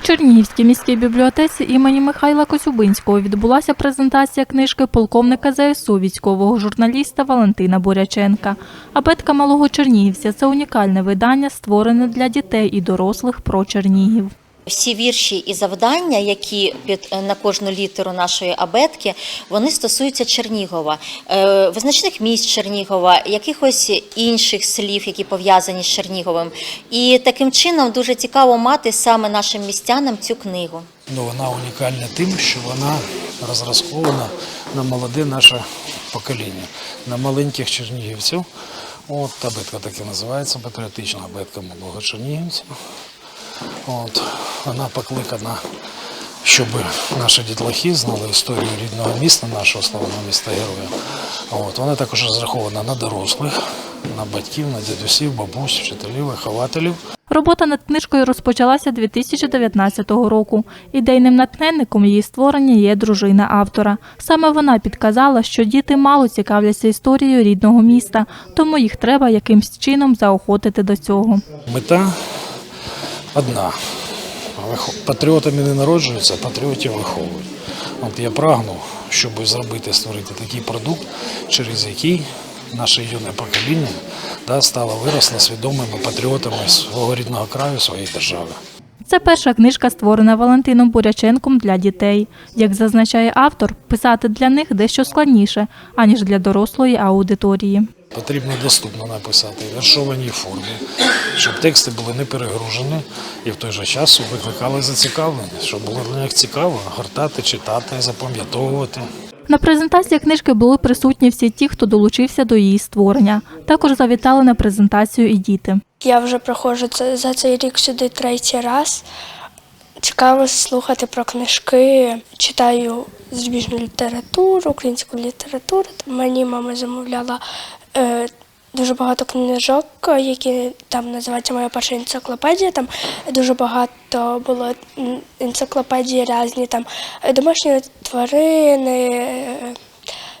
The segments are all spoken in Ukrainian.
Чернігівській міській бібліотеці імені Михайла Косюбинського відбулася презентація книжки полковника ЗСУ військового журналіста Валентина Буряченка. Абетка малого чернігівця це унікальне видання, створене для дітей і дорослих про Чернігів. Всі вірші і завдання, які під е, на кожну літеру нашої абетки, вони стосуються Чернігова, е, визначних місць Чернігова, якихось інших слів, які пов'язані з Черніговим. І таким чином дуже цікаво мати саме нашим містянам цю книгу. Ну, вона унікальна тим, що вона розрахована на молоде наше покоління, на маленьких чернігівців. От абетка так і називається, патріотична абетка малого чернігівця. От, вона покликана, щоб наші дітлахи знали історію рідного міста, нашого славного міста героя. От, вона також розрахована на дорослих, на батьків, на дідусів, бабусь, вчителів, вихователів. Робота над книжкою розпочалася 2019 року. Ідейним натхненником її створення є дружина автора. Саме вона підказала, що діти мало цікавляться історією рідного міста, тому їх треба якимсь чином заохотити до цього. Мета одна. Патріотами не народжуються, патріотів виховують. От я прагну, щоб зробити, створити такий продукт, через який наше юне покоління да, стало виросло свідомими патріотами свого рідного краю, своєї держави. Це перша книжка, створена Валентином Буряченком для дітей. Як зазначає автор, писати для них дещо складніше, аніж для дорослої аудиторії. Потрібно доступно написати в віршованій формі, щоб тексти були не перегружені і в той же час викликали зацікавлення, щоб було для них цікаво гортати, читати, запам'ятовувати. На презентації книжки були присутні всі ті, хто долучився до її створення. Також завітали на презентацію і діти. Я вже проходжу це за цей рік сюди третій раз. Цікаво слухати про книжки, читаю зарубіжну літературу, українську літературу. Мені мама замовляла е, дуже багато книжок, які там називаються моя перша енциклопедія. Там дуже багато було енциклопедії різні, там домашні тварини,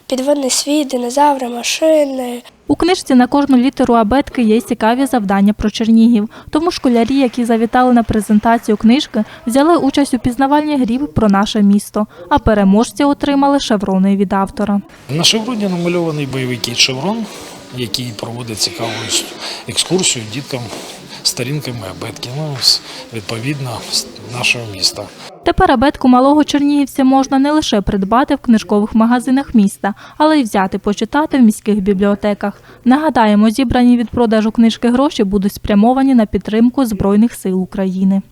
підводний світ, динозаври, машини. У книжці на кожну літеру абетки є цікаві завдання про Чернігів. Тому школярі, які завітали на презентацію книжки, взяли участь у пізнавальній грі про наше місто, а переможці отримали шеврони від автора. На шевроні намальований бойовий кіт шеврон, який проводить цікаву екскурсію діткам сторінками абетки, ну, відповідно нашого міста. Тепер абетку малого чернігівця можна не лише придбати в книжкових магазинах міста, але й взяти почитати в міських бібліотеках. Нагадаємо, зібрані від продажу книжки гроші будуть спрямовані на підтримку Збройних сил України.